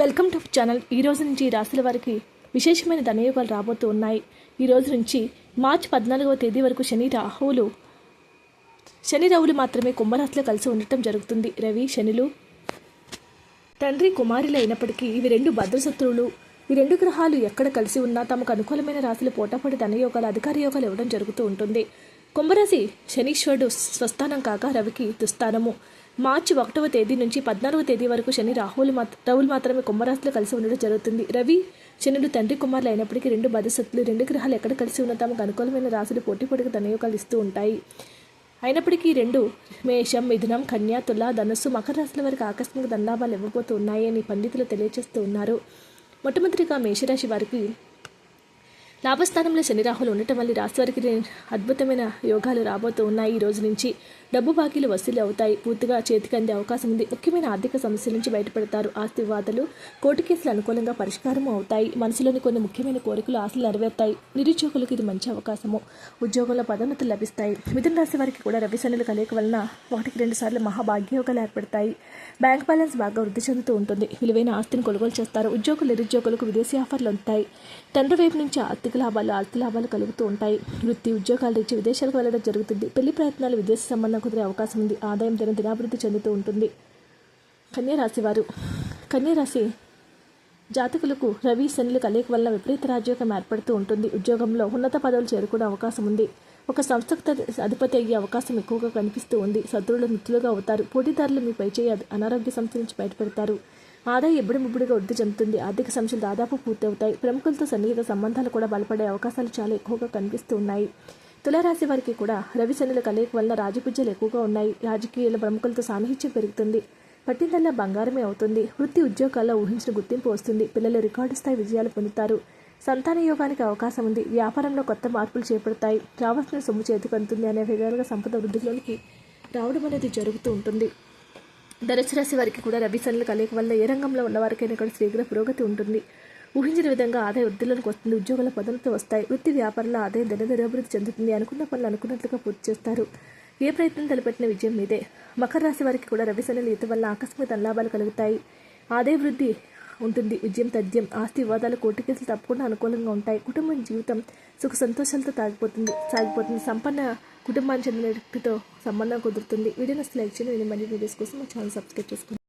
Welcome to channel. ఈ రోజు నుంచి రాశుల వారికి విశేషమైన ధనయోగాలు రాబోతూ ఉన్నాయి. ఈ రోజు నుంచి మార్చి పద్నాలుగవ తేదీ వరకు శని రాహువులు శని రావులు మాత్రమే కుంభరాశిలో కలిసి ఉండటం జరుగుతుంది. రవి శనులు తండ్రి కుమారులు అయినప్పటికీ ఇవి రెండు భద్రశత్రువులు. ఈ రెండు గ్రహాలు ఎక్కడ కలిసి ఉన్నా తమకు అనుకూలమైన రాశులు పోటాపడి ధనయోగాలు అధికార యోగాలు ఇవ్వడం జరుగుతూ ఉంటుంది. కుంభరాశి శనీశ్వరుడు స్వస్థానం కాక రవికి దుస్థానము. మార్చి ఒకటవ తేదీ నుంచి పద్నాలుగవ తేదీ వరకు శని రాహువులు మాత్ర రాహులు మాత్రమే కుంభరాశిలో కలిసి ఉండడం జరుగుతుంది. రవి శనుడు తండ్రి కుమారులు అయినప్పటికీ రెండు భద్రశత్రులు రెండు గ్రహాలు ఎక్కడ కలిసి ఉన్న తమకు అనుకూలమైన రాశులు పోటీ పొడికి ధనయోగాలు ఇస్తూ ఉంటాయి. అయినప్పటికీ రెండు మేషం మిథునం కన్యా తుల ధనస్సు మకర రాశుల వారికి ఆకస్మిక దండాభాలు ఇవ్వబోతున్నాయని పండితులు తెలియజేస్తూ ఉన్నారు. మొట్టమొదటిగా మేషరాశి వారికి లాభస్థానంలో శని రాహులు ఉండటం వల్ల రాశివారికి రాశి వారికి అద్భుతమైన యోగాలు రాబోతూ ఉన్నాయి ఈ రోజు నుంచి. డబ్బు బాకీలు వసూలు అవుతాయి. పూర్తిగా చేతికి అందే అవకాశం ఉంది. ముఖ్యమైన ఆర్థిక సమస్యల నుంచి బయటపడతారు. ఆస్తి వివాదాలు కోర్టు కేసులు అనుకూలంగా పరిష్కారం అవుతాయి. మనసులోని కొన్ని ముఖ్యమైన కోరికలు ఆశలు నెరవేరుతాయి. నిరుద్యోగులకు ఇది మంచి అవకాశము. ఉద్యోగంలో పదోన్నతులు లభిస్తాయి. మిథున రాశి వారికి కూడా రవి శనులు కలయిక వలన ఒకటికి రెండు సార్లు మహాభాగ్యోగాలు ఏర్పడతాయి. బ్యాంక్ బ్యాలెన్స్ బాగా వృద్ధి చెందుతూ ఉంటుంది. విలువైన ఆస్తిని కొనుగోలు చేస్తారు. ఉద్యోగులు నిరుద్యోగులకు విదేశీ ఆఫర్లు ఉంటాయి. తండ్రి వైపు నుంచి ఆర్థిక లాభాలు ఆర్థిక లాభాలు కలుగుతూ ఉంటాయి. వృత్తి ఉద్యోగాలు ఇచ్చి విదేశాలకు వెళ్ళడం జరుగుతుంది. పెళ్ళి ప్రయత్నాలు విదేశీ సంబంధం కుదిరే అవకాశం ఉంది. ఆదాయం దిన దినాభివృద్ధి చెందుతూ ఉంటుంది. కన్యరాశి వారు. కన్యరాశి జాతకులకు రవి శనులు కలయిక వల్ల విపరీత రాజ్యోగం ఏర్పడుతూ ఉంటుంది. ఉద్యోగంలో ఉన్నత పదవులు చేరుకునే అవకాశం ఉంది. ఒక సంస్థకు అధిపతి అయ్యే అవకాశం ఎక్కువగా కనిపిస్తూ ఉంది. శత్రువులు మిత్రులుగా అవుతారు. పోటీదారులు మీ పై చేయ అనారోగ్య సమస్య నుంచి బయటపెడతారు. ఆదాయం ఎప్పుడు వృద్ధి చెందుతుంది ఆర్థిక సమస్యలు దాదాపు పూర్తవుతాయి. ప్రముఖులతో సన్నిహిత సంబంధాలు కూడా బలపడే అవకాశాలు చాలా ఎక్కువగా కనిపిస్తూ ఉన్నాయి. తులారాశి వారికి కూడా రవి శనుల కలయిక వల్ల రాజపూజ్యాలు ఎక్కువగా ఉన్నాయి. రాజకీయాల ప్రముఖులతో సాన్నిహిత్యం పెరుగుతుంది. పట్టిందల్లా బంగారమే అవుతుంది. వృత్తి ఉద్యోగాల్లో ఊహించిన గుర్తింపు వస్తుంది. పిల్లలు రికార్డు స్థాయి విజయాలు పొందుతారు. సంతాన యోగానికి అవకాశం ఉంది. వ్యాపారంలో కొత్త మార్పులు చేపడతాయి. రావాల్సిన సొమ్ము చేతికి అందుతుంది అనే విధాలుగా సంపద వృద్ధిలోనికి రావడం అనేది జరుగుతూ ఉంటుంది. ధనుసు వారికి కూడా రవి శనుల కలయిక వల్ల ఏ రంగంలో ఉన్నవారికైనా కూడా శీఘ్ర పురోగతి ఉంటుంది. ఊహించిన విధంగా ఆదాయ వృద్ధిలోకి వస్తుంది ఉద్యోగాల పదవులతో వస్తాయి వృత్తి వ్యాపారంలో ఆదాయం దినదినాభివృద్ధి చెందుతుంది అనుకున్న పనులు అనుకున్నట్లుగా పూర్తి చేస్తారు. ఏ ప్రయత్నం తలపెట్టిన విజయం మీదే. మకర రాశి వారికి కూడా రవి సెలవులు ఈత వల్ల ఆకస్మిక ధనలాభాలు కలుగుతాయి. ఆదాయ వృద్ధి ఉంటుంది. విజయం తథ్యం ఆస్తి వివాదాలు కోర్టు కేసులు తప్పకుండా అనుకూలంగా ఉంటాయి. కుటుంబం జీవితం సుఖ సంతోషాలతో తాగిపోతుంది. సాగిపోతుంది. సంపన్న కుటుంబానికి చెందిన వ్యక్తితో సంబంధం కుదురుతుంది. వీడియో నచ్చితే లైక్ చేయండి. మరిన్ని వీడియోస్ కోసం మా ఛానల్ సబ్స్క్రైబ్ చేసుకోండి.